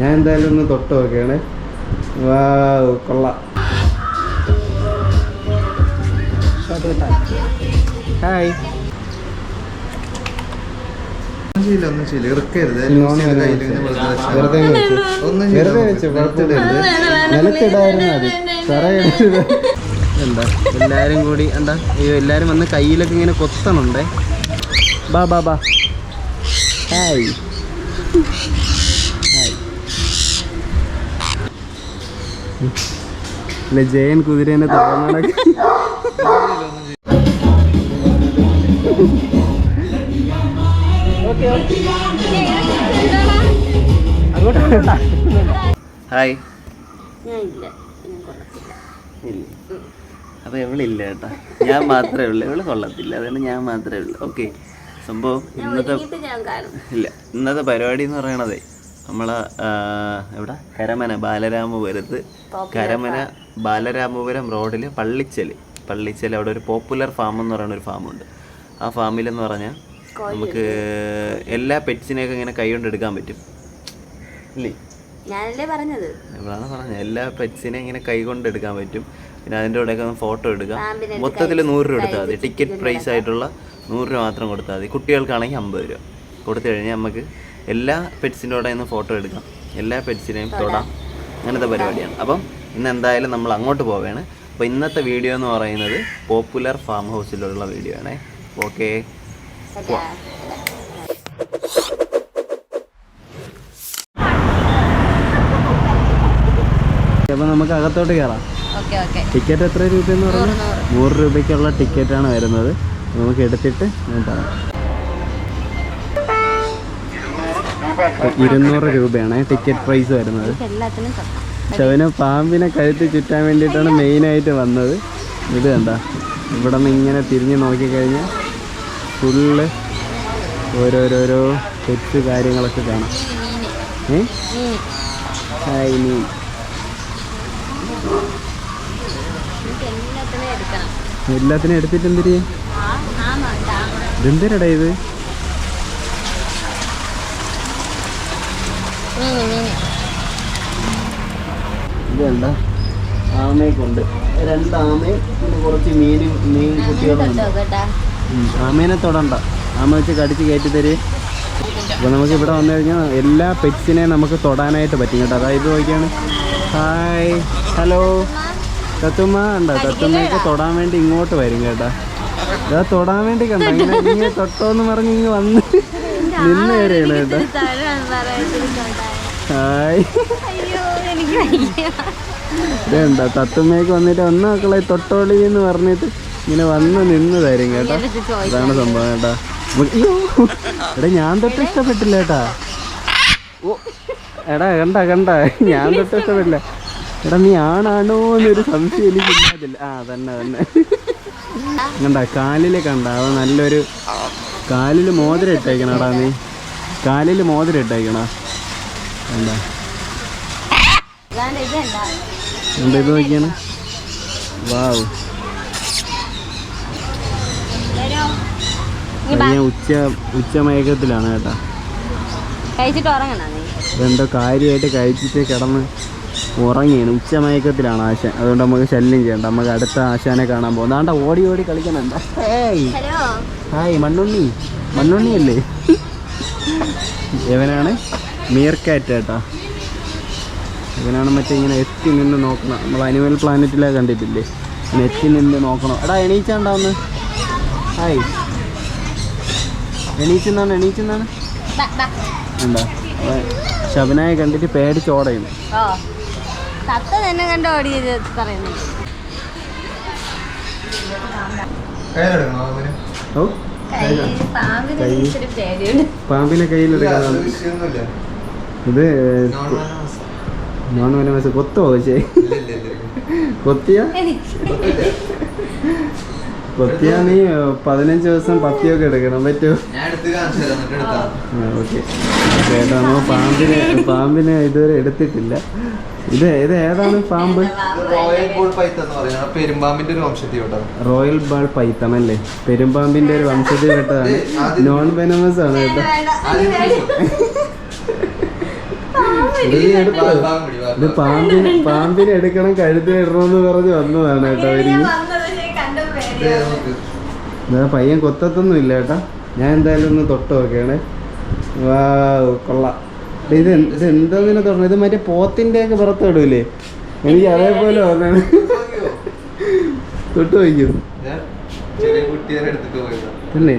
ഞാൻ എന്തായാലും ഒന്ന് തൊട്ട് നോക്കുകയാണ് വാ കൊള്ളാം. ഹായ്. ഒന്നും ചെയ്യില്ല ഒന്നും ചെയ്യില്ല. ഇറക്കരുത് നോൺ കയ്യിൽ ഇങ്ങനെ വെറുതെ. വെറുതെ ഒന്നും വെറുതെ വെച്ചു കുഴപ്പമില്ല നിലത്തിടായിരുന്നു മതി. തറയിടരുത് എന്താ? എല്ലാരും കൂടി എന്താ? അയ്യോ എല്ലാരും വന്ന് കയ്യിലൊക്കെ ഇങ്ങനെ കൊത്തണുണ്ടേ. ബാ ബാ ബാ. ഹായ് അല്ല ഇല്ല ജയൻ കുതിരേനെ തുറന്നടക്കി ഹായ് ഇല്ല. അപ്പൊ എവളില്ല കേട്ടാ. ഞാൻ മാത്രമേ ഉള്ളൂ. ഇവൾ കൊള്ളത്തില്ല. അതുകൊണ്ട് ഞാൻ മാത്രമേ ഉള്ളൂ. ഓക്കെ സംഭവം ഇന്നത്തെ ഇല്ല ഇന്നത്തെ പരിപാടി എന്ന് പറയണതേ നമ്മളെ എവിടെ? കരമന ബാലരാമപുരത്ത്. കരമന ബാലരാമപുരം റോഡിൽ പള്ളിച്ചൽ പള്ളിച്ചൽ അവിടെ ഒരു പോപ്പുലർ ഫാം എന്ന് പറയുന്ന ഒരു ഫാമുണ്ട് ആ ഫാമിലെന്ന് പറഞ്ഞാൽ നമുക്ക് എല്ലാ പെറ്റ്സിനെയൊക്കെ ഇങ്ങനെ കൈ കൊണ്ട് എടുക്കാൻ പറ്റും. ഇല്ലേ? ഞാനല്ലേ പറഞ്ഞത്? പറഞ്ഞത് എല്ലാ പെറ്റ്സിനെ ഇങ്ങനെ കൈ കൊണ്ട് എടുക്കാൻ പറ്റും. പിന്നെ അതിന്റെ കൂടെയൊക്കെ ഒന്ന് ഫോട്ടോ എടുക്കാം. മൊത്തത്തിൽ നൂറ് രൂപ എടുത്താൽ മതി. ടിക്കറ്റ് പ്രൈസ് ആയിട്ടുള്ള നൂറ് രൂപ മാത്രം കൊടുത്താൽ മതി. കുട്ടികൾക്കാണെങ്കിൽ അമ്പത് രൂപ. കൊടുത്തു കഴിഞ്ഞാൽ നമുക്ക് എല്ലാ പെറ്റ്സിന്റെ കൂടെ ഒന്ന് ഫോട്ടോ എടുക്കാം. എല്ലാ പെറ്റ്സിനെയും തൊടാം. അങ്ങനത്തെ പരിപാടിയാണ്. അപ്പം ഇന്ന് എന്തായാലും നമ്മൾ അങ്ങോട്ട് പോവുകയാണ്. അപ്പോൾ ഇന്നത്തെ വീഡിയോ എന്ന് പറയുന്നത് പോപ്പുലർ ഫാം ഹൗസിലുള്ള വീഡിയോ ആണേ. ഓക്കെ അപ്പോൾ നമുക്ക് അകത്തോട്ട് കയറാം. ടിക്കറ്റ് എത്ര രൂപയെന്ന് പറഞ്ഞാൽ നൂറ് രൂപയ്ക്കുള്ള ടിക്കറ്റാണ് വരുന്നത്. നമുക്ക് എടുത്തിട്ട് ഞാൻ പറയാം ഇരുന്നൂറ് രൂപയാണ് ടിക്കറ്റ് പ്രൈസ് വരുന്നത്. പക്ഷെ അവന് പാമ്പിനെ കഴുത്ത് ചുറ്റാൻ വേണ്ടിയിട്ടാണ് മെയിനായിട്ട് വന്നത്. ഇത് എന്താ ഇവിടെ നിന്ന് ഇങ്ങനെ തിരിഞ്ഞ് നോക്കിക്കഴിഞ്ഞാൽ ഫുള്ള് ഓരോരോരോ തെറ്റ് കാര്യങ്ങളൊക്കെ കാണാം. ഏ? ഹായ് നീ. എനിക്ക് എല്ലാത്തിനും എടുത്തിട്ട് ഇതെന്തിനടാ ഇത്? രണ്ട് ആമയും പിന്നെ കുറച്ച് മീനും മീൻ കുട്ടികളുണ്ട്. ആമേനെ തൊടണ്ട. ആമ വെച്ച് കടിച്ച് കയറ്റി തരേ. അപ്പോൾ നമുക്ക് ഇവിടെ വന്നു കഴിഞ്ഞാൽ എല്ലാ പെറ്റ്സിനെയും നമുക്ക് തൊടാനായിട്ട് പറ്റും കേട്ടോ. അതായത് നോക്കിയാണ്. ഹായ് ഹലോ തത്തുമ്മ ഉണ്ടോ തത്തുമ്മയൊക്കെ തൊടാൻ വേണ്ടി ഇങ്ങോട്ട് വരും കേട്ടാ. ഇതാ തൊടാൻ വേണ്ടി കണ്ടോ? ഇങ്ങനെ തൊട്ടോന്ന് പറഞ്ഞ് ഇങ്ങ് വന്ന് നിന്ന് കയറിയാണ് കേട്ടോ. ഹായ്. തത്തുമ്മയൊക്കെ വന്നിട്ട് ഒന്ന് മക്കളെ തൊട്ടോളി എന്ന് പറഞ്ഞിട്ട് ഇങ്ങനെ വന്ന് നിന്ന് തരും കേട്ടോ അതാണ് സംഭവം കേട്ടാ. എടാ ഞാൻ തൊട്ട് ഇഷ്ടപ്പെട്ടില്ല കേട്ടാ. ഓ എടാ കണ്ട കണ്ട? ഞാൻ തൊട്ട് ഇഷ്ടപ്പെട്ടില്ല. എടാ നീ ആണാണോ എന്നൊരു സംശയം എനിക്കില്ലാതില്ല. ആ തന്നെ തന്നെ കണ്ട കാലിൽ കണ്ട അത് നല്ലൊരു കാലിൽ മോതിരം ഇട്ടേക്കണടാ നീ. കാലിൽ മോതിരം ഇട്ടേക്കണ. കണ്ട. ഇതെന്താ എന്താ ഇത് നോക്കിയാണ്. വാവ്. ഞാൻ ഉച്ച ഉച്ച മയക്കത്തിലാണ് കേട്ടാ. കഴിച്ചിട്ട് ഉറങ്ങണോ ഇതെന്തോ കാര്യമായിട്ട് കഴിച്ചിട്ട് കിടന്ന്. ഉറങ്ങിയാണ്. ഉച്ചമയക്കത്തിലാണ് ആശാൻ അതുകൊണ്ട് നമുക്ക് ശല്യം ചെയ്യണ്ട. നമുക്ക് അടുത്ത ആശാനെ കാണാൻ പോകും. അതാണ്ട ഓടി ഓടി കളിക്കണം ഹേയ്. ഹായ് മണ്ണുണ്ണി. മണ്ണുണ്ണി അല്ലേ ഇവനാണ് മീർക്കാറ്റ് കേട്ടാ ഇവനാണ് മറ്റേ ഇങ്ങനെ എത്തി നിന്ന് നോക്കണം. നമ്മൾ അനിമൽ പ്ലാനറ്റിലെ കണ്ടിട്ടില്ലേ? ഇങ്ങനെ എത്തി നിന്ന് നോക്കണം. എടാ എണീച്ചാണ്ടാവുന്ന് ഹായ്. എണീച്ചെന്നാണ് എണീച്ചെന്നാണ്. എന്താ? ശബനായെ കണ്ടിട്ട് പേടിച്ചോടയുന്നു തത്ത തന്നെ കണ്ട് ഓടി പറയുന്നു. പാമ്പിന് പേടിയുണ്ട്. പാമ്പിനെ ഇല്ല, കയ്യിലെടുക്കണം. ഇത് നോൺ വനവാസ കൊത്തോ പക്ഷേ. കൊത്തിയ. കൊത്തിയ നീ പതിനഞ്ച് ദിവസം പത്തിയൊക്കെ എടുക്കണം. പറ്റുമോ ഓക്കെ. ചേട്ടാ നമ്മൾ പാമ്പിനെ പാമ്പിനെ ഇതുവരെ എടുത്തിട്ടില്ല. ഇത് ഇത് ഏതാണ് പാമ്പ്? റോയൽ ബോൾ പൈത്ത് എന്ന് പറയുന്നത്. പെരുമ്പാമ്പിന്റെ ഒരു വംശത്തിൽ കേട്ടോ. റോയൽ ബോൾ പൈത്തൺ അല്ലേ? പെരുമ്പാമ്പിന്റെ ഒരു വംശത്തിൽ പെട്ടതാണ് നോൺ വെനമസ് ആണ് കേട്ടോ. ഇത് പാമ്പിന് പാമ്പിനെ എടുക്കണം കഴുത്തിൽ ഇടണമെന്ന് പറഞ്ഞ് വന്നതാണ് കേട്ടോ അവർ ഇതാ പയ്യൻ കൊത്തത്തൊന്നും ഇല്ല കേട്ടാ. ഞാൻ എന്തായാലും ഒന്ന് തൊട്ട് നോക്കുകയാണ് വാ കൊള്ളാം. ഇത് ഇത് എന്തോ ഇങ്ങനെ ഇത് മറ്റേ പോത്തിന്റെ ഒക്കെ പുറത്ത് ഇടൂലേ? എനിക്ക് അതേപോലെ വന്നാണ് തൊട്ട് വയ്ക്കും. തന്നെ?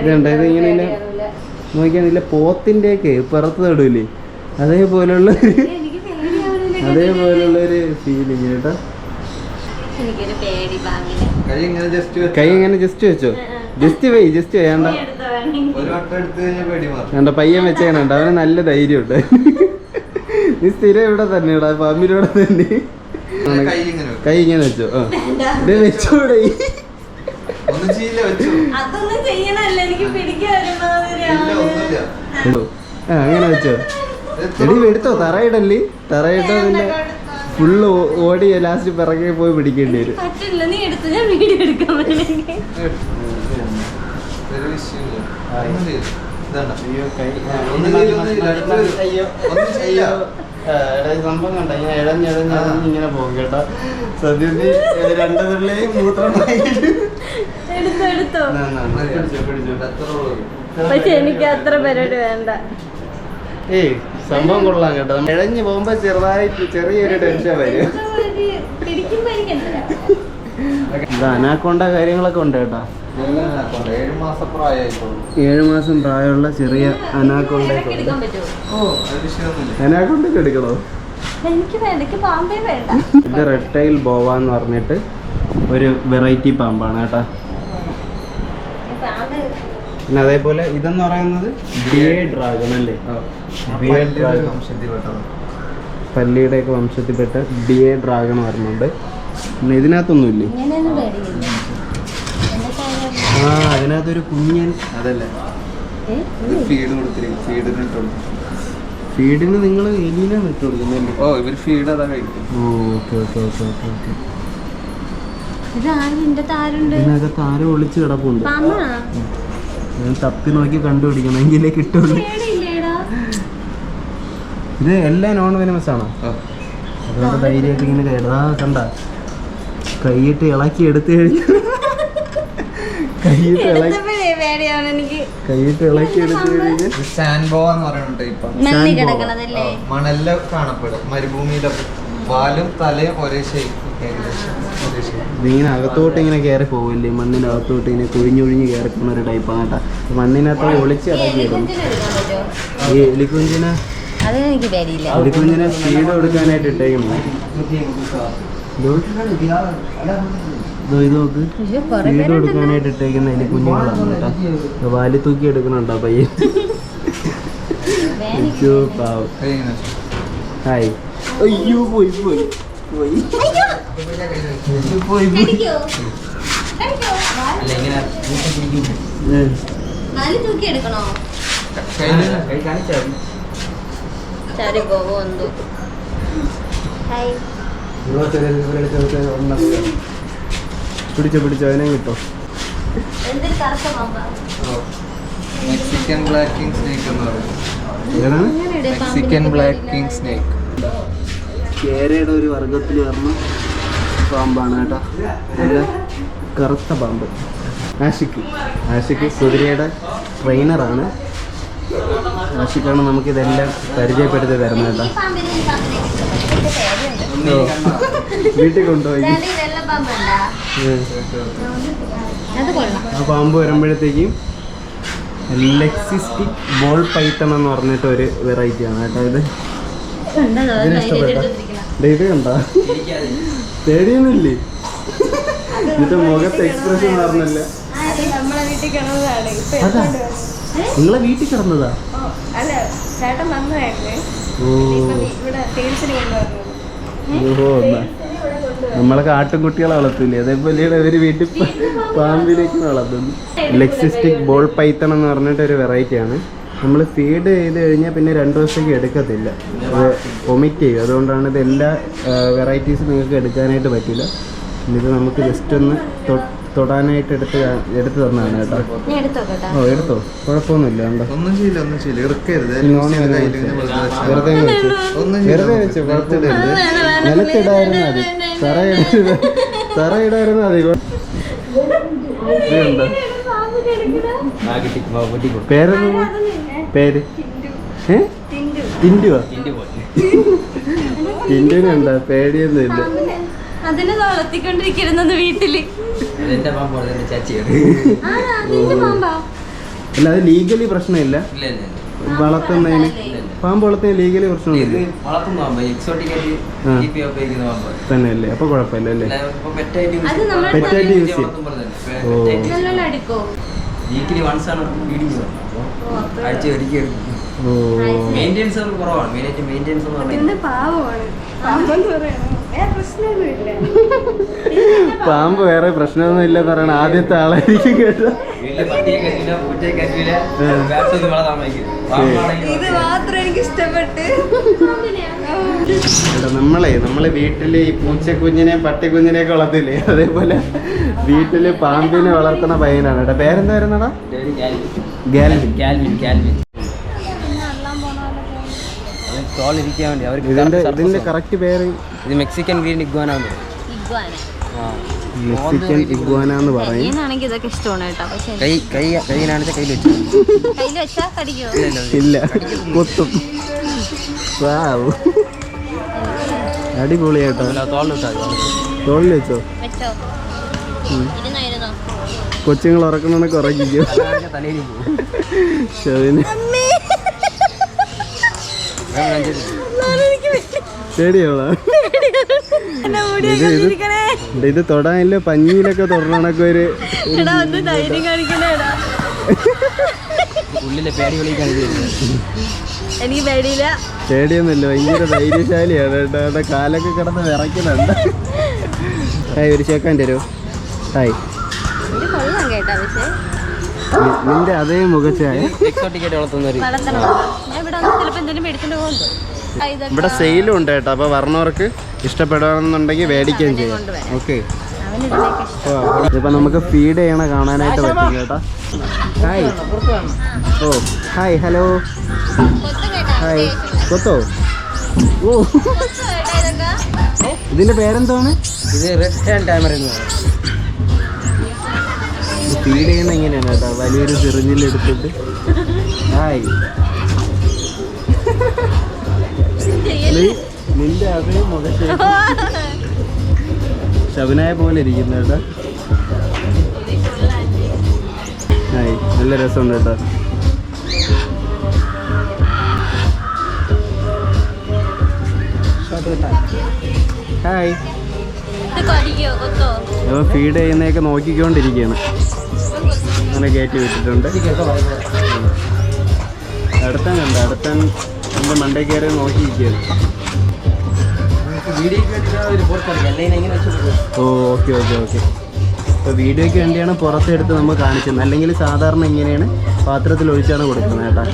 ഇതുണ്ട് ഇത് ഇങ്ങനെ ഇല്ല പോത്തിന്റെ ഒക്കെ പുറത്ത് ഇടൂലേ? അതേപോലുള്ള അതേപോലുള്ള ഒരു ഫീലിങ് കേട്ടോ. എനിക്കൊരു പേടി പാമ്പിനെ കൈ ഇങ്ങനെ ജസ്റ്റ് കൈ ഇങ്ങനെ ജസ്റ്റ് വെച്ചോ? ജസ്റ്റ് വൈ ജസ്റ്റ് വേണ്ട. കണ്ട പയ്യൻ വെച്ചേനുണ്ട് അവന് നല്ല ധൈര്യമുണ്ട്. നീ സ്ഥിരം ഇവിടെ തന്നെ ഇടാ പാമ്പിന്റെ ഇവിടെ തന്നെ കൈ ഇങ്ങനെ വെക്കും. കൈ ഇങ്ങനെ വെച്ചോ. ആ. വെച്ചോടെ. ഒന്നും ചെയ്യില്ല വെച്ചു. അതൊന്നും ചെയ്യണല്ല എനിക്ക് പിടിക്കാൻ ഇല്ല ഒന്നുമില്ല. അങ്ങനെ വെച്ചോ. എടി എടുത്തോ തറയിടല്ലേ തറയിട്ടോ പിന്നെ ഫുള്ള് ഓടി ലാസ്റ്റ് പിറകെ പോയി പിടിക്കേണ്ടി വരും. ഒരു വിഷയമില്ല ഒന്നും ചെയ്യില്ല ഇതാണ്ട? അയ്യോ കൈ ഒന്നും ചെയ്യില്ല, ഒന്നും ചെയ്യില്ല. അടുത്ത് വരും. അയ്യോ. ഒന്നും ചെയ്യില്ല. സംഭവം കണ്ട? ഇങ്ങനെ പോകും കേട്ടോ. സത്യത്തിൽ രണ്ട് പിള്ളേയും മൂത്രം എടുത്തോ എടുത്തോ. പിടിച്ചോ പിടിച്ചോ. എത്ര ഉള്ളൂ? പക്ഷെ എനിക്ക് അത്ര പരിപാടി വേണ്ട. ഏയ് സംഭവം കൊള്ളാം കേട്ടോ. ഇഴഞ്ഞു പോകുമ്പോ ചെറുതായിട്ട് ചെറിയൊരു ടെൻഷൻ വരും. പിടിക്കുമ്പോ എനിക്ക് എന്താ ഇത് അനാക്കൊണ്ട കാര്യങ്ങളൊക്കെ ഉണ്ട് കേട്ടോ. ഏഴ് മാസം പ്രായമുള്ള ചെറിയ അനാക്കൊണ്ടൊക്കെ അനാക്കൊണ്ടൊക്കെ എടുക്കണോ? ഇത് റെഡ് ടൈൽ ബോവ എന്ന് പറഞ്ഞിട്ട് ഒരു വെറൈറ്റി പാമ്പാണ് കേട്ടോ. പിന്നെ അതേപോലെ ഇതെന്ന് പറയുന്നത് ബിയേ ഡ്രാഗൺ അല്ലേ? ബിയേ ഡ്രാഗൺ പല്ലിയുടെ ഒക്കെ വംശത്തിൽപ്പെട്ട ബിയേ ഡ്രാഗൺ വരുന്നുണ്ട് ഇതിനകത്തൊന്നുമില്ലേ? ആ അതിനകത്തൊരു കുഞ്ഞൻ അതല്ലേ? ഫീഡ് കൊടുത്തിരിക്കും ഫീഡിന് ഇട്ടു ഫീഡിന് നിങ്ങൾ എലീനെ വിട്ടു കൊടുക്കുന്നല്ലേ ഓ ഇവർ ഫീഡ് അതാ കഴിക്കും ഓ okay okay okay okay okay. ഇത് ആരും എന്റെ താരുണ്ട്? ഇതിനകത്ത് ആരോ ഒളിച്ച് കിടപ്പുണ്ട്. ഞാൻ തപ്പി നോക്കി കണ്ടുപിടിക്കണം എങ്കിലേ കിട്ടുള്ളൂ. ഇത് എല്ലാം നോൺ വെനമസ് ആണോ അതുകൊണ്ട് ധൈര്യമായിട്ട് ഇങ്ങനെ കയറാ കണ്ട. കൈയിട്ട് ഇളക്കി എടുത്തു കഴിഞ്ഞു കൈയിട്ട് ഇളക്കി കൈയിട്ട് ഇളക്കി എടുത്തു കഴിഞ്ഞ് സാൻബോ എന്ന് പറയുന്ന ടൈപ്പാണ് മണ്ണി Sandboa. കിടക്കണതല്ലേ? കാണപ്പെടും. മരുഭൂമിയുടെ വാലും തലയും ഒരേ ഷേപ്പ് ഇതിങ്ങനെ അകത്തോട്ട് ഇങ്ങനെ കയറി പോവില്ലേ? അകത്തോട്ട് ഇങ്ങനെ കുഴിഞ്ഞൊഴിഞ്ഞ് കയറി പോകുന്ന ഒരു ടൈപ്പാണ് കേട്ടോ. മണ്ണിനകത്ത് ഒളിച്ച് ഇറക്കിയിടും ഈ എലിക്കുഞ്ചിനെ എലിക്കുഞ്ചിനെ സ്പീഡ് കൊടുക്കാനായിട്ട് ഇട്ടേക്കണം ഫീഡ് കൊടുക്കാനായിട്ട് ഇട്ടേക്കുന്ന എലിക്കുഞ്ഞുങ്ങളാണ് കേട്ടോ. വാലി തൂക്കി എടുക്കണുണ്ടോ പയ്യൻ? ഹായ്. അയ്യോ പോയി പോയി പോയി. പോയി പോയി. ചാരി ഹായ്. പിടിച്ചോ പിടിച്ചോ അതിനെ കിട്ടോ മെക്സിക്കൻ ബ്ലാക്ക് കിങ് സ്നേക്ക് എന്ന് പറയും ഏതാണ് മെക്സിക്കൻ ബ്ലാക്ക് കിങ് സ്നേക്ക് കേരയുടെ ഒരു വർഗത്തിൽ വരുന്ന പാമ്പാണ് കേട്ടോ നല്ല കറുത്ത പാമ്പ് ആഷിക്ക് ആഷിക്ക് കുതിരയുടെ ട്രെയിനറാണ് ആഷിക്കാണ് നമുക്കിതെല്ലാം പരിചയപ്പെടുത്തി തരുന്നത് കേട്ടോ വീട്ടിൽ കൊണ്ടുപോയി. ആ പാമ്പ് വരുമ്പോഴത്തേക്കും ലെക്സിസ്റ്റിക് ബോൾ പൈത്തൺ എന്ന് പറഞ്ഞിട്ട് ഒരു വെറൈറ്റി ആണ് കേട്ടോ ഇത്. ഇഷ്ടപ്പെട്ട? ഇത് കണ്ടോ? പേടിയൊന്നുമില്ലേ? എന്നിട്ട് മുഖത്ത് എക്സ്പ്രഷൻ അതാ. നിങ്ങളെ വീട്ടിൽ കിടന്നതാ? അല്ല ചേട്ടൻ വന്നതായിരുന്നു. നമ്മളെ കാട്ടുകുട്ടികളെ വളർത്തില്ലേ? അതേപോലെയാണ് അവർ വീട്ടിൽ പാമ്പിലേക്ക് വളർത്തുന്നു ലെക്സിസ്റ്റിക് ബോൾ പൈത്തൺ എന്ന് പറഞ്ഞിട്ട് ഒരു വെറൈറ്റി ആണ്. നമ്മൾ ഫീഡ് ചെയ്ത് കഴിഞ്ഞാൽ പിന്നെ രണ്ട് ദിവസത്തേക്ക് എടുക്കത്തില്ല. അത് വൊമിറ്റ് ചെയ്യും. അതുകൊണ്ടാണ് ഇത് എല്ലാ വെറൈറ്റീസും നിങ്ങൾക്ക് എടുക്കാനായിട്ട് പറ്റില്ല. ഇത് നമുക്ക് ജസ്റ്റ് ഒന്ന് തൊ- തൊടാനായിട്ട് എടുത്ത് എടുത്തു തന്നാണ് കേട്ടോ. ഓ എടുത്തോ? കുഴപ്പമൊന്നുമില്ല കേട്ടോ ഒന്നും ചെയ്യില്ല ഒന്നും ചെയ്യില്ല. എടുക്കരുത്. വെറുതെ വെച്ചാ വെറുതെ വെച്ചു കുഴപ്പമില്ല നിലത്തിടായിരുന്നു അത് തറ തറ ഇടായിരുന്നു പേര്? പേര് ടിൻഡുവാ? ടിൻഡുവിനുണ്ടോ? പേടിയൊന്നും ഇല്ല അതിനെ വളർത്തിക്കൊണ്ടിരിക്കുന്നത് വീട്ടിൽ. അതെന്റെ പാമ്പ് എന്റെ ചേച്ചിയാണ് അല്ലാതെ അല്ല ലീഗലി പ്രശ്നമില്ല. ഇല്ല ഇല്ല ഇല്ല. വളർത്തുന്നതിന് പാമ്പ് വളർത്തുന്ന ലീഗലി ഇത് പ്രശ്നമില്ല വളർത്തുന്ന പാമ്പ് എക്സോട്ടിക് ആയിട്ട് ആ. കീപ്പ് ചെയ്യാൻ ഉപയോഗിക്കുന്ന തന്നെ തന്നെയല്ലേ? അപ്പൊ കുഴപ്പമില്ല അല്ലേ? അല്ല, ഇപ്പൊ pet ആയിട്ട് use അത് ചെയ്യും. നമ്മൾ Pet ആയിട്ട് use ചെയ്യും. വളർത്തുമ്പോൾ തന്നെ. Pet ഓ. ആയിട്ട് use ചെയ്യും. അടിക്കോ? ആണ് ഫീഡിങ് ആഴ്ച ഒരിക്കൽ ഓ. കുറവാണ്. മെയിനായിട്ട് മെയിന്റെനൻസ് എന്ന് പിന്നെ പറയുന്നത് പാവമാണ്? പാമ്പ് വേറെ പ്രശ്നമൊന്നും ഇല്ലെന്ന് പറയണ ആദ്യത്തെ ആളായിരിക്കും കേട്ടോ. നമ്മളെ നമ്മളെ വീട്ടിൽ ഈ പൂച്ചക്കുഞ്ഞിനെ പട്ടിക്കുഞ്ഞിനെയൊക്കെ വളർത്തില്ലേ? അതേപോലെ വീട്ടിൽ പാമ്പിനെ വളർത്തുന്ന പയ്യനാണ്. കേട്ടോ പേരെന്തായിരുന്നടാ ഗാൽവിൻ. ഗാൽവിൻ. ഗാൽവിൻ ഇതിന്റെ കറക്റ്റ് പേര്. ഇത് Mexican green iguana Mexican iguana എന്ന് പറയും. ഇതൊക്കെ ഇഷ്ടമാണ് കേട്ടോ. പക്ഷെ കൈ കൈ കൈയിനാണെന്ന് കയ്യിൽ വെച്ചു. കയ്യിൽ വെച്ചാൽ കടിക്കുമോ ഇല്ല കൊത്തും വാവ്. തോളിൽ വെച്ചോ കൊച്ചുങ്ങൾ ഉറക്കണമെന്നൊക്കെ ഉറക്കിക്കോ. പേടിയുള്ള ഇത് തൊടാനില്ല പഞ്ഞിയിലൊക്കെ തൊടണൊക്കെ ഒരു എനിക്ക് പേടിയില്ല. പേടിയൊന്നുമില്ല ഭയങ്കര ധൈര്യശാലിയാണ് കേട്ടോ. അവിടെ കാലൊക്കെ കിടന്ന് വിറയ്ക്കുന്നുണ്ട്. ഹായ് ഒരു ചേക്കാൻ തരൂ. ഹായ്. നിന്റെ അതേ മുഖച്ചായ ടിക്കറ്റ് ഞാൻ ഇവിടെ ചിലപ്പോ എന്തെങ്കിലും മേടിച്ചിട്ട് പോകുന്നു ഇവിടെ സെയിലും ഉണ്ട് കേട്ടോ. അപ്പോൾ വരണവർക്ക് ഇഷ്ടപ്പെടണമെന്നുണ്ടെങ്കിൽ മേടിക്കുകയും ചെയ്യാം. ഓക്കെ ഇപ്പൊ നമുക്ക് ഫീഡ് ചെയ്യണ കാണാനായിട്ട് പറ്റും കേട്ടോ. ഹായ് ഓ ഹായ് ഹലോ ഹായ് കൊത്തോ? ഓ. ഇതിന്റെ പേരെന്താണ്? ഇത് റെഡ് ഹാൻഡ് ടാമർ എന്ന് ഫീഡ് ചെയ്യുന്ന എങ്ങനെയാണ് കേട്ടോ. വലിയൊരു സിറിഞ്ചിൽ എടുത്തിട്ട്. ഹായ് നിന്റെ അതേ മുഖത്ത് ശബനായ പോലെ ഇരിക്കുന്നു കേട്ടോ. ആയി നല്ല രസമുണ്ട് കേട്ടോ. ഹായ്. അപ്പോൾ ഫീഡ് ചെയ്യുന്നതൊക്കെ നോക്കിക്കൊണ്ടിരിക്കുകയാണ്. അങ്ങനെ കയറ്റി വിട്ടിട്ടുണ്ട് അടുത്തൻ കണ്ട അടുത്തൻ എന്റെ മണ്ടേ കയറി നോക്കിയിരിക്കുകയാണ്. ഓ ഓക്കെ ഓക്കെ ഓക്കെ. ഇപ്പോൾ വീഡിയോയ്ക്ക് വേണ്ടിയാണ് പുറത്തെടുത്ത് നമ്മൾ കാണിച്ചത്. അല്ലെങ്കിൽ സാധാരണ ഇങ്ങനെയാണ് പാത്രത്തിൽ ഒഴിച്ചാണ് കൊടുക്കുന്നത് കേട്ടോ.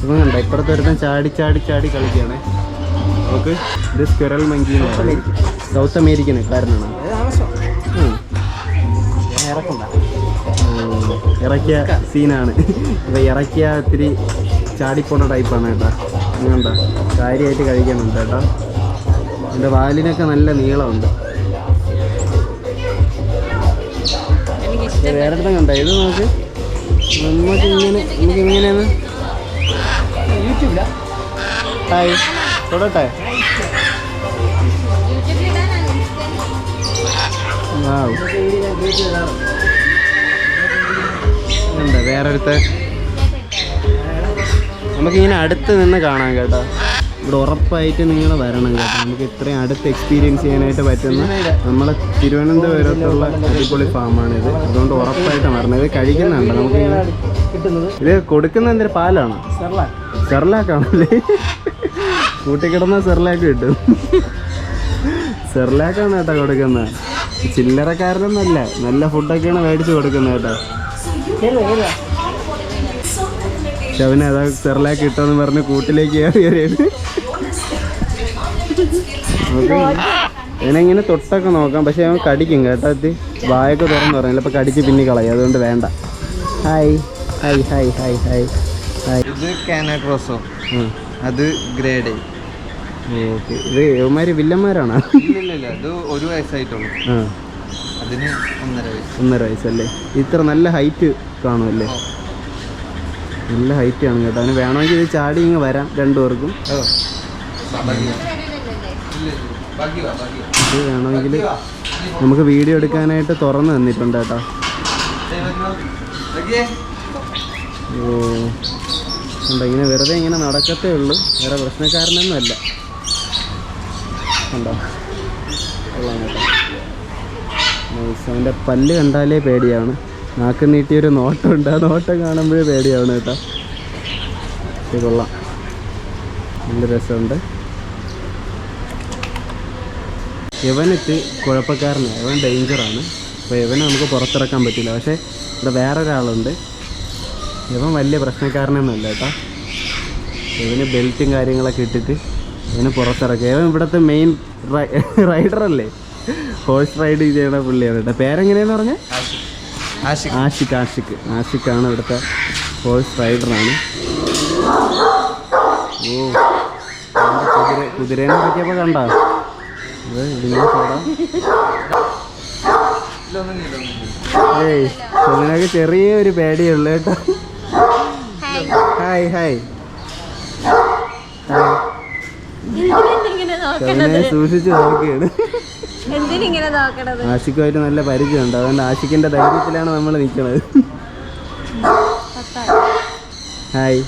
ഇപ്പം കണ്ട ഇപ്പുറത്തെ ചാടി ചാടി ചാടി കളിക്കുകയാണ്. ഓക്കെ ഇത് സ്ക്വിറൽ മങ്കി സൗത്ത് അമേരിക്കൻ കാരനാണ്. ഉം. ഇറക്കിയ സീനാണ്. ഇപ്പം ഇറക്കിയ ഇത്തിരി ചാടിപ്പോണ ടൈപ്പാണ് കേട്ടോ. ഇങ്ങണ്ട കാര്യമായിട്ട് കഴിക്കുന്നുണ്ട് കേട്ടോ. എന്റെ വാലിനൊക്കെ നല്ല നീളമുണ്ട്. വേറെ ഇടത്തും കണ്ട ഇത് നമുക്ക് നമുക്ക് ഇങ്ങനെ നമുക്ക് ഇങ്ങനെയാണ് യൂട്യൂബില. ഹായ്. തൊടട്ടെ. വാവ്. ഉണ്ട്. നമുക്ക് ഇങ്ങനെ അടുത്ത് നിന്ന് കാണാം കേട്ടോ. ഇവിടെ ഉറപ്പായിട്ട് നിങ്ങൾ വരണം കേട്ടോ. നമുക്ക് ഇത്രയും അടുത്ത് എക്സ്പീരിയൻസ് ചെയ്യാനായിട്ട് പറ്റുന്ന നമ്മളെ തിരുവനന്തപുരത്തുള്ള അടിപൊളി ഫാമാണിത് അതുകൊണ്ട് ഉറപ്പായിട്ടും വരണം. ഇത് കഴിക്കുന്നുണ്ട്. നമുക്ക് ഇത് കൊടുക്കുന്ന എന്തൊരു പാലാണോ? സെർലാക്കാണല്ലേ? കൂട്ടിക്കിടന്ന സെർലാക്ക് കിട്ടും. സെർലാക്കാണ് കേട്ടോ കൊടുക്കുന്നത്. ചില്ലറക്കാരനൊന്നല്ല നല്ല ഫുഡൊക്കെയാണ് മേടിച്ചു കൊടുക്കുന്നത് കേട്ടോ. അവന് അതാ സെറിലാക്കി ഇട്ടെന്ന് പറഞ്ഞ് കൂട്ടിലേക്ക് ഇങ്ങനെ കയറിയത് ഇവനെങ്ങനെ തൊട്ടൊക്കെ നോക്കാം. പക്ഷെ അവൻ കടിക്കും കേട്ടോ അത്. വായൊക്കെ തുറന്ന് പറഞ്ഞു ഇപ്പൊ കടിച്ച് പിന്നെ കളയും. അതുകൊണ്ട് വേണ്ട. Hi. Hi hi hi hi hi. ഇത് കാനാക്രോസോ. അത് ഗ്രേഡ്. ഓക്കെ ഇത് ഇവന്മാര് വില്ലന്മാരാണോ? ഇല്ല ഇത് ഒരു വയസ്സായിട്ടുള്ളൂ. അതിന് ഒന്നര വയസ്സ്. ഒന്നര വയസ്സല്ലേ? ഇത്ര നല്ല ഹൈറ്റ് കാണുമല്ലേ? നല്ല ഹൈറ്റ് ആണ് കേട്ടോ. അവന് വേണമെങ്കിൽ ഇത് ചാടി ഇങ്ങ് വരാം രണ്ടുപേർക്കും. ഇത് വേണമെങ്കിൽ നമുക്ക് വീഡിയോ എടുക്കാനായിട്ട് തുറന്ന് തന്നിട്ടുണ്ട് കേട്ടോ. ഓ. ഉണ്ട് ഇങ്ങനെ വെറുതെ ഇങ്ങനെ നടക്കത്തേ ഉള്ളൂ. വേറെ പ്രശ്നക്കാരനൊന്നും അല്ല കണ്ടോ കൊള്ളാം കേട്ടോ നൈസ്. അവന്റെ പല്ല് കണ്ടാലേ പേടിയാണ്. നാക്ക് നീട്ടിയൊരു നോട്ടമുണ്ട്. ആ നോട്ടം കാണുമ്പോഴേ പേടിയാണ് കേട്ടോ. കൊള്ളാം. നല്ല രസമുണ്ട്. യവനെത്തി കുഴപ്പക്കാരനാണ് ഇവൻ ഡേഞ്ചറാണ്. അപ്പോൾ ഇവനെ നമുക്ക് പുറത്തിറക്കാൻ പറ്റില്ല. പക്ഷേ ഇവിടെ വേറെ ഒരാളുണ്ട് ഇവൻ വലിയ പ്രശ്നക്കാരനൊന്നുമല്ല കേട്ടോ. ഇവന് ബെൽറ്റും കാര്യങ്ങളൊക്കെ ഇട്ടിട്ട് ഇവന് പുറത്തിറക്കുക. ഇവൻ ഇവിടുത്തെ മെയിൻ റൈഡറല്ലേ ഹോഴ്സ് റൈഡ് ചെയ്യണ പുള്ളിയാണ് കേട്ടോ. പേരെങ്ങനെയാന്ന് പറഞ്ഞ? ആഷിഖ് ആഷിഖ് ആഷിഖ് ആണ് ഇവിടുത്തെ ഹോഴ്സ് റൈഡറാണ് ഓ കുതിര കുതിരേനെ പറ്റിയപ്പോൾ കണ്ട? ഏയ് ഇടിഞ്ഞ ചെറിയ ചെറിയൊരു പേടിയുള്ളു കേട്ടോ. ഹായ് ഹായ് എന്തിനിങ്ങനെ നോക്കണത്. സൂക്ഷിച്ച് നോക്കുകയാണ്. എന്തിനിങ്ങനെ നോക്കണത്? ആഷിക്കുമായിട്ട് നല്ല പരിചയമുണ്ട്. അതുകൊണ്ട് ആഷിക്കിന്റെ ധൈര്യത്തിലാണ് നമ്മൾ നിൽക്കുന്നത് ഹായ്.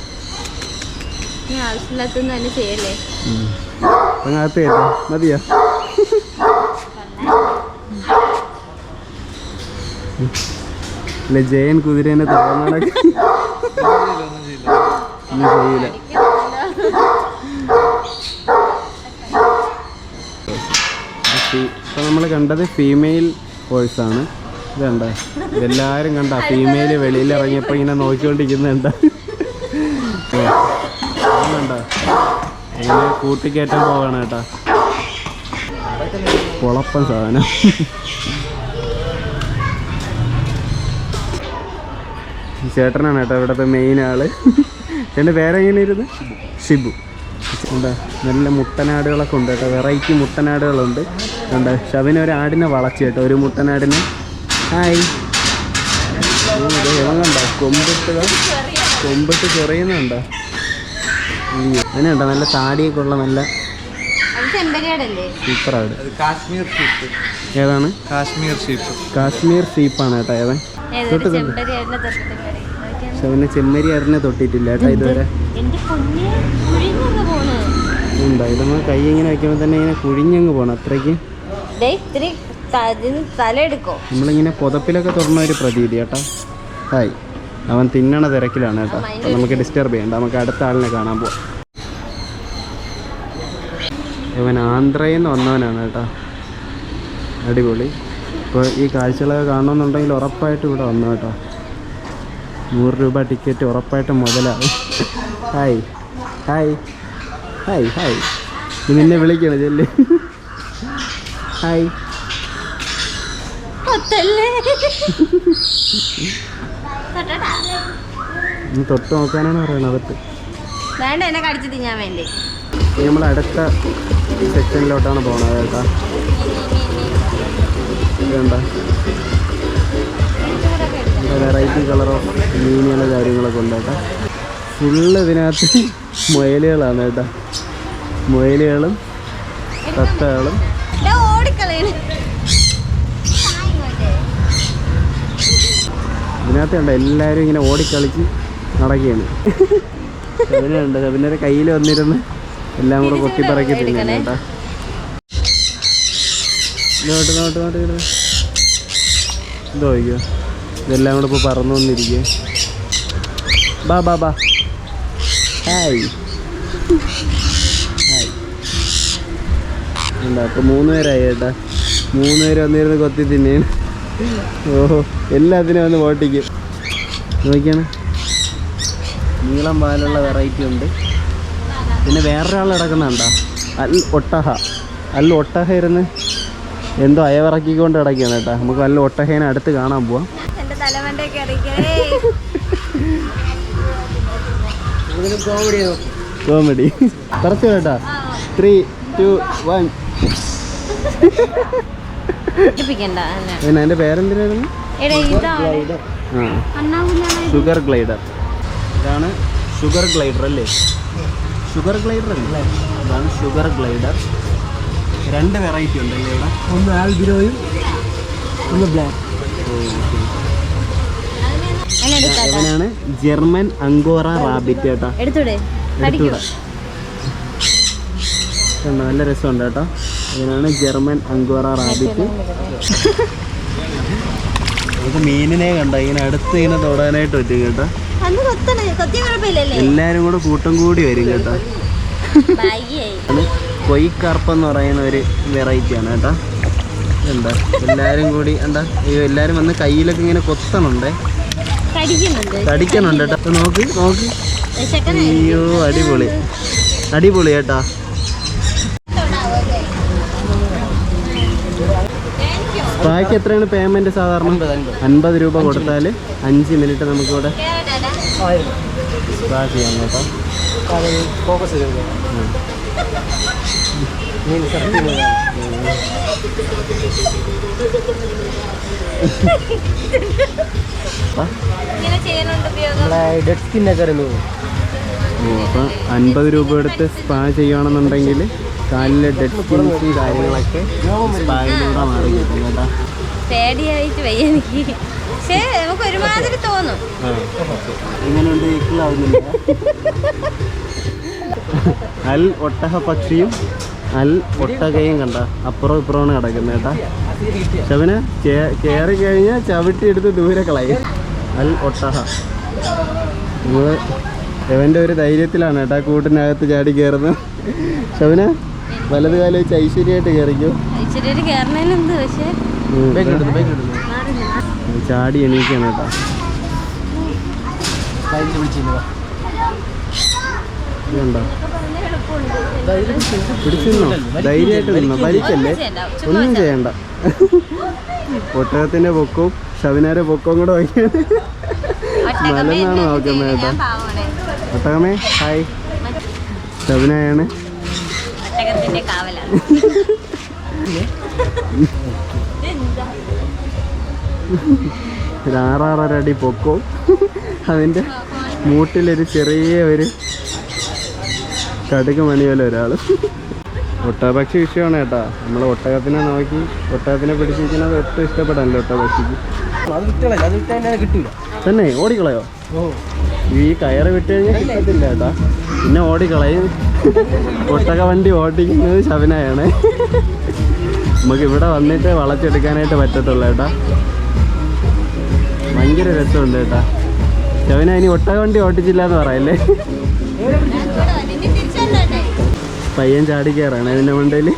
ആവശ്യമില്ലാത്തൊന്നും തന്നെ ചെയ്യല്ലേ? മതിയോ? അല്ല ജയൻ കുതിരേനെ തുടർന്നു ചെയ്യില്ല. ഇപ്പം നമ്മൾ കണ്ടത് ഫീമെയിൽ വോയിസാണ് ഇതുണ്ട് ഇതെല്ലാവരും കണ്ട? ഫീമെയിൽ വെളിയിൽ ഇറങ്ങിയപ്പോൾ ഇങ്ങനെ നോക്കിക്കൊണ്ടിരിക്കുന്നുണ്ട് കണ്ട അങ്ങനെ കൂട്ടിക്കയറ്റാൻ പോവാണ് കേട്ടാ. കുളപ്പൻ സാധനം. ചേട്ടനാണ് കേട്ടോ ഇവിടുത്തെ മെയിൻ ആൾ. എന്റെ പേരെങ്ങനെ ഇരുന്ന്? ഷിബു. എന്താ? നല്ല മുട്ടനാടുകളൊക്കെ ഉണ്ട് കേട്ടോ. വെറൈറ്റി മുട്ടനാടുകളുണ്ട്. ഉണ്ട് ഷവിന് ഒരു ആടിനെ വളച്ചു കേട്ടോ ഒരു മുട്ടനാടിനെ. ഹായ്. കണ്ടോ? കൊമ്പിട്ട് കൊമ്പിട്ട് ചൊറിയുന്നുണ്ടോ അതിനുണ്ടോ നല്ല താടിയൊക്കെ ഉള്ള നല്ല സൂപ്പർ ആട് അത് കാശ്മീർ ഷീപ്പ് ഏതാണ്? കാശ്മീർ ഷീപ്പ് കാശ്മീർ ഷീപ്പാണ് കേട്ടോ ഏതാ പക്ഷെ ചെമ്മരി ആടിനെ തൊട്ടിട്ടില്ല കേട്ടോ ഇതുവരെ. എന്റെ പൊന്നെ കുഴിഞ്ഞങ്ങ് പോണ്. ഉണ്ടോ? ഇതൊന്ന് കൈ ഇങ്ങനെ വെക്കുമ്പോൾ തന്നെ ഇങ്ങനെ കുഴിഞ്ഞങ്ങ് പോകണം അത്രയ്ക്ക്. ഇത്തിരി ത- ഇതിന് തല എടുക്കോ നമ്മളിങ്ങനെ പുതപ്പിലൊക്കെ തുറന്ന ഒരു പ്രതീതി കേട്ടോ ഹായ്. അവൻ തിന്നണ തിരക്കിലാണ് കേട്ടോ നമുക്ക് ഡിസ്റ്റർബ് ചെയ്യണ്ട. നമുക്ക് അടുത്ത ആളിനെ കാണാൻ പോവാം. ഇവൻ ആന്ധ്രയിൽ നിന്ന് വന്നവനാണ് കേട്ടോ അടിപൊളി. ഇപ്പോൾ ഈ കാഴ്ചകളൊക്കെ കാണണമെന്നുണ്ടെങ്കിൽ ഉറപ്പായിട്ടും ഇവിടെ വന്നു കേട്ടോ. നൂറ് രൂപ ടിക്കറ്റ് ഉറപ്പായിട്ടും മുതലാവും ഹായ്. ഹായ്. ഹായ്. ഹായ്. നിന്നെ വിളിക്കണം ചെല്ല്. ഹായ് തൊട്ട് നോക്കാനാണ് പറയുന്നത് അകത്ത്. വേണ്ട എന്നെ കടിച്ചു തിന്നാൻ വേണ്ടി. നമ്മൾ അടുത്ത സെക്ഷനിലോട്ടാണ് പോണത് കേട്ടാ. വെറൈറ്റി കളറോ ഓഫ് മീനുകൾ കാര്യങ്ങളൊക്കെ ഉണ്ട് കേട്ടോ. ഫുള്ള് ഇതിനകത്ത് മുയലുകളാണ് കേട്ടോ. മുയലുകളും തത്തകളും. ഇതിനകത്ത് കണ്ട എല്ലാവരും ഇങ്ങനെ ഓടിക്കളിച്ച് നടക്കുകയാണ്. അതിനുണ്ട് അതിന്റെ കയ്യിൽ വന്നിരുന്ന് എല്ലാം കൂടെ കൊത്തിപ്പറക്കി തിന്നാണ് കേട്ടോ. നോട്ട് നോട്ട് നോട്ട് ഇങ്ങോട്ട്. എന്തോ ഇതെല്ലാം കൂടെ ഇപ്പോൾ പറന്നു വന്നിരിക്കുക ബാ ബാ ബാ. ഹായ് ഹായ് അപ്പൊ അപ്പോൾ മൂന്ന് പേരായി കേട്ടാ മൂന്ന് പേര് വന്നിരുന്ന് കൊത്തി തിന്നേണ് ഓഹോ എല്ലാത്തിനും വന്ന് വോട്ടിക്കും. നോക്കിയാണ്. നീളം പാലുള്ള വെറൈറ്റി ഉണ്ട്. പിന്നെ വേറൊരാൾ കിടക്കുന്നുണ്ടോ അൽ ഒട്ടഹ. അൽ ഒട്ടഹ ഇരുന്ന് എന്തോ അയവിറക്കിക്കൊണ്ട് കിടക്കുകയാണ് കേട്ടോ നമുക്ക് നല്ല ഒട്ടഹേനെ അടുത്ത് കാണാൻ പോവാം. അറിയിക്കണേ കോമഡി. കുറച്ച് കേട്ടാ ത്രീ ടു വൺ എന്റെ പേരെന്തിനായിരുന്നു? ഷുഗർ ഗ്ലൈഡർ ഇതാണ്. ഷുഗർ ഗ്ലൈഡർ അല്ലേ? ഷുഗർ ഗ്ലൈഡർ അല്ലേ? ഇതാണ് ഷുഗർ ഗ്ലൈഡർ രണ്ട് വെറൈറ്റി ഉണ്ടല്ലേ ഇവിടെ? ഒന്ന് ആൽബിനോയും ഒന്ന് ബ്ലാക്ക്. ഇവനാണ് ജർമ്മൻ അങ്കോറ റാബിറ്റ് കേട്ടോ എടുത്തൂടെ? കടിക്കൂ എടുത്തൂടാ. നല്ല രസമുണ്ട് കേട്ടോ. ഇതിനാണ് ജർമ്മൻ അങ്കോറ റാബിറ്റ് നമുക്ക് മീനിനെ കണ്ട? ഇങ്ങനെ അടുത്ത് ഇങ്ങനെ തൊടാനായിട്ട് പറ്റും കേട്ടോ. എല്ലാരും കൂടെ കൂട്ടം കൂടി വരും കേട്ടോ. അത് ആണ് കൊയ്ക്കർപ്പ് എന്ന് പറയുന്ന ഒരു വെറൈറ്റി ആണ് കേട്ടോ. എന്താ? എല്ലാരും കൂടി എന്താ? അയ്യോ എല്ലാരും വന്ന് കയ്യിലൊക്കെ ഇങ്ങനെ കൊത്തണുണ്ടേ. കടിക്കണുണ്ട് കേട്ടോ. നോക്ക് നോക്ക്. അയ്യോ അടിപൊളി. അടിപൊളി കേട്ടാ. സ്പായ്ക്ക് എത്രയാണ് പേയ്മെന്റ് സാധാരണ? അൻപത് രൂപ കൊടുത്താൽ അഞ്ച് മിനിറ്റ് നമുക്കിവിടെ സ്പാ ചെയ്യാം കേട്ടോ. ഫോക്കസ് ഡെഡ് സ്കിന്നൊക്കെ അറിയുന്നു. അൻപത് രൂപ എടുത്ത് സ്പാ ചെയ്യുകയാണെന്നുണ്ടെങ്കിൽ കാലിലെ ഡെഡ് സ്കിൻസും കാര്യങ്ങളൊക്കെ സ്പായിലൂടെ മാറി കിട്ടും കേട്ടോ. പേടിയായിട്ട് വയ്യ എനിക്ക്. പക്ഷേ നമുക്ക് ഒരുമാതിരി തോന്നും. എങ്ങനെയുണ്ട് അൽ ഒട്ടക പക്ഷിയും അൽ ഒട്ടകയും കണ്ട അപ്പുറം ഇപ്പുറമാണ് കിടക്കുന്നത് കേട്ടാ. ശവന് കയറി കഴിഞ്ഞാൽ ചവിട്ടി എടുത്ത് ദൂരെ കളയും. അൽ ഒട്ടഹ. നമ്മൾ ശവന്റെ ഒരു ധൈര്യത്തിലാണ് കേട്ടാ കൂട്ടിനകത്ത് ചാടി കയറുന്നത് ശവന് വലത് കാലം വെച്ച് ഐശ്വര്യമായിട്ട് കയറിക്കോ? ഒരു കയറണേനെന്ത് പക്ഷേ ചാടി എണീക്കാണ് കേട്ടോ. പിടിച്ചിരുന്നോ ധൈര്യമായിട്ട് നിന്നോ? വലിക്കല്ലേ ഒന്നും ചെയ്യണ്ട. ഒട്ടകത്തിന്റെ പൊക്കവും ഷവിനാരെ പൊക്കവും കൂടെ വയ്ക്കാണ് മലന്നാണ് നോക്കുന്നത് കേട്ടോ ഒട്ടകമേ ഹായ്. ഷവിനായാണ്. ഒട്ടകത്തിന്റെ കാവലാണ്. ഒരു ആറാറര അടി പൊക്കവും അതിന്റെ മൂട്ടിലൊരു ചെറിയ ഒരു കടുക് മണി പോലെ ഒരാൾ ഒട്ടകപക്ഷി വിഷയമാണ് കേട്ടാ. നമ്മൾ ഒട്ടകത്തിനെ നോക്കി ഒട്ടകത്തിനെ പിടിച്ചിരിക്കുന്നത് ഒട്ടും ഇഷ്ടപ്പെടാനല്ലോ അത് തന്നെ ഓടിക്കളയോ? ഓ. ഈ കയറ് വിട്ട് കഴിഞ്ഞാൽ കിട്ടത്തില്ല കേട്ടാ. പിന്നെ ഓടിക്കളയും ഒട്ടക വണ്ടി ഓടിക്കുന്നത് ശവനായാണ് നമുക്ക് ഇവിടെ വന്നിട്ട് വളച്ചെടുക്കാനായിട്ട് പറ്റത്തുള്ളൂ ഏട്ടാ ഭയങ്കര രസമുണ്ട് ഏട്ടാ ശവന ഇനി ഒട്ടക വണ്ടി ഓടിച്ചില്ല എന്ന് പറയല്ലേ? പയ്യൻ ചാടി കയറാണ് ഇതിന്റെ മണ്ടയിൽ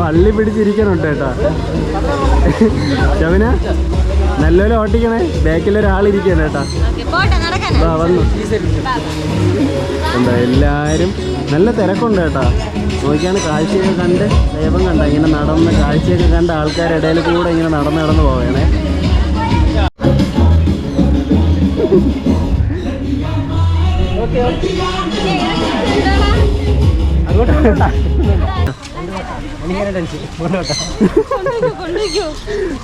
വള്ളി പിടിച്ചിരിക്കണുണ്ട് ഏട്ടാ ശവന നല്ലപോലെ ഓട്ടിക്കണേ. ബാക്കിൽ ഒരാളിരിക്കണം കേട്ടാ. വാ വന്നു. എന്താ എല്ലാവരും നല്ല തിരക്കുണ്ട് കേട്ടാ. നോക്കിയാണ് കാഴ്ചയൊക്കെ കണ്ട് ദൈവം കണ്ട ഇങ്ങനെ നടന്ന് കാഴ്ചയൊക്കെ കണ്ട് ആൾക്കാരുടെ ഇടയിൽ കൂടെ ഇങ്ങനെ നടന്ന് നടന്ന് പോവേണേ. അങ്ങോട്ട്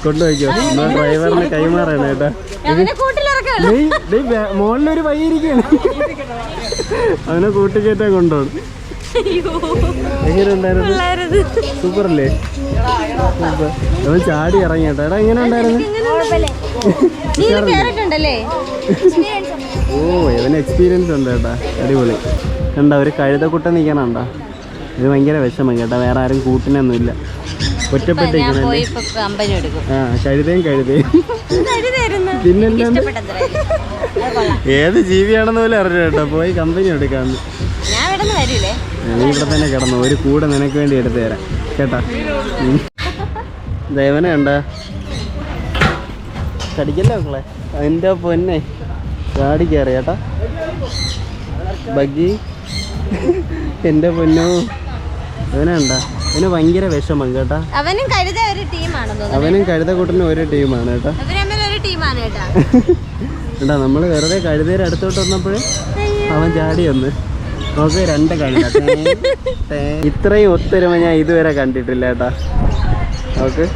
കൊണ്ടുപോയിക്കോ എന്നാ ഡ്രൈവറിന് കൈമാറാണ് കേട്ടാ. പയ്യ ഇരിക്കുകയാണ്. അവനെ കൂട്ടിക്കയറ്റാൻ കൊണ്ടോണ് എങ്ങനെ ഉണ്ടായിരുന്നു പിള്ളേരത് സൂപ്പർ അല്ലേ സൂപ്പർ. അവൻ ചാടി ഇറങ്ങി കേട്ടോ. എടാ എങ്ങനെ ഉണ്ടായിരുന്നു ഓ ഇവന് എക്സ്പീരിയൻസ് ഉണ്ട് കേട്ടാ. അടിപൊളി. കണ്ട ഒരു കഴുതക്കുട്ട നിൽക്കണണ്ട ഇത് ഭയങ്കര വിഷമം കേട്ടോ. വേറെ ആരും കൂട്ടിനൊന്നുമില്ല. കഴുതയും കഴുതയും. ഏത് ജീവിയാണെന്ന് പോലും അറിഞ്ഞു കേട്ടോ. പോയി കമ്പനി എടുക്കാന്ന് നീ ഇവിടെ തന്നെ കിടന്നു. ഒരു കൂടെ നിനക്ക് വേണ്ടി എടുത്തു തരാം. കേട്ടാ? ദേവന കണ്ട? കടിക്കല്ലേ മക്കളെ? അതിന്റെ പൊന്നെ. ചാടി കയറി ബഗ്ഗി. എന്റെ പൊന്നോ. അവനെ കണ്ട. അവന് ഭയങ്കര വിഷമം കേട്ടാ. അവനും കഴുത ഒരു ടീമാണെന്ന് തോന്നുന്നു. അവനും കഴുതക്കൂട്ടനും ഒരു ടീമാണ് കേട്ടാ. ഒരു ടീമാണ് കേട്ടാ. കേട്ടാ നമ്മൾ വെറുതെ കഴുതേരെ അടുത്തോട്ട് വന്നപ്പോഴേ അവൻ ചാടി വന്ന്. നമുക്ക് രണ്ട് കഴുത. ഇത്രയും ഒത്തൊരുമ ഞാൻ ഇതുവരെ കണ്ടിട്ടില്ല കേട്ടാ. നോക്ക്.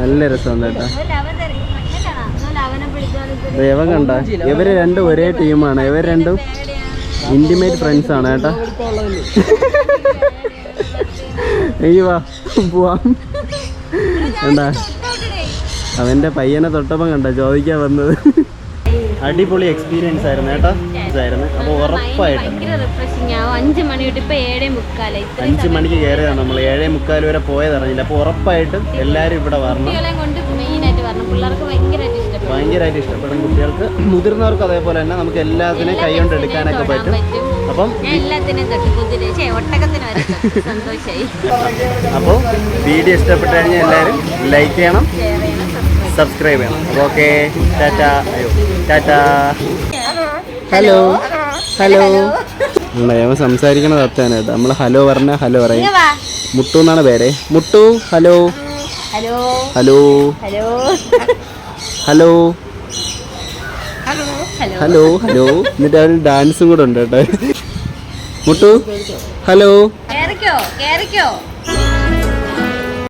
നല്ല രസമുണ്ട് കേട്ടാ. ഇവൻ കണ്ട. ഇവർ രണ്ടും ഒരേ ടീമാണ്. ഇവർ രണ്ടും ഇന്റിമേറ്റ് ഫ്രണ്ട്സ് ആണ് കേട്ടാ. അയ്യോ വാ പോവാം. പയ്യനെ തൊട്ടപ്പം കണ്ട ചോദിക്കാൻ വന്നത്. അടിപൊളി എക്സ്പീരിയൻസ് ആയിരുന്നു കേട്ടോ ആയിരുന്നു അപ്പോൾ ഉറപ്പായിട്ടും. അഞ്ചു മണി തൊട്ട് ഇപ്പൊ ഏഴേ മുക്കാലായി. ഇത്രയും അഞ്ച് മണിക്ക് കയറിയതാണ് നമ്മൾ ഏഴേ മുക്കാൽ വരെ പോയതറിഞ്ഞില്ല. അപ്പോൾ ഉറപ്പായിട്ടും എല്ലാരും ഇവിടെ വരണം. കൊണ്ട് പിള്ളേർക്ക് ഭയങ്കരമായിട്ട് ഭയങ്കരമായിട്ട് ഇഷ്ടപ്പെടും കുട്ടികൾക്ക്. മുതിർന്നവർക്ക് അതേപോലെ തന്നെ നമുക്ക് എല്ലാത്തിനും കൈ കൊണ്ട് എടുക്കാനൊക്കെ പറ്റും. അപ്പം അപ്പോൾ വീഡിയോ ഇഷ്ടപ്പെട്ട് കഴിഞ്ഞാൽ എല്ലാവരും ലൈക്ക് ചെയ്യണം സബ്സ്ക്രൈബ് ചെയ്യണം അപ്പോൾ ഓക്കെ ടാറ്റ. അയ്യോ ടാറ്റ. ഹലോ. ഹലോ. അവൻ സംസാരിക്കണത് അത്താനായിട്ട് നമ്മൾ ഹലോ പറഞ്ഞ ഹലോ പറയും. മുട്ടു എന്നാണ് പേര്? മുട്ടു hello. Hello. Hello. Hello. Hello. Hello. Hello എന്നിട്ട് അവന് ഡാൻസും കൂടെ ഉണ്ട് കേട്ടോ. മുട്ടു. ഹലോ. കേറിക്കോ കേറിക്കോ.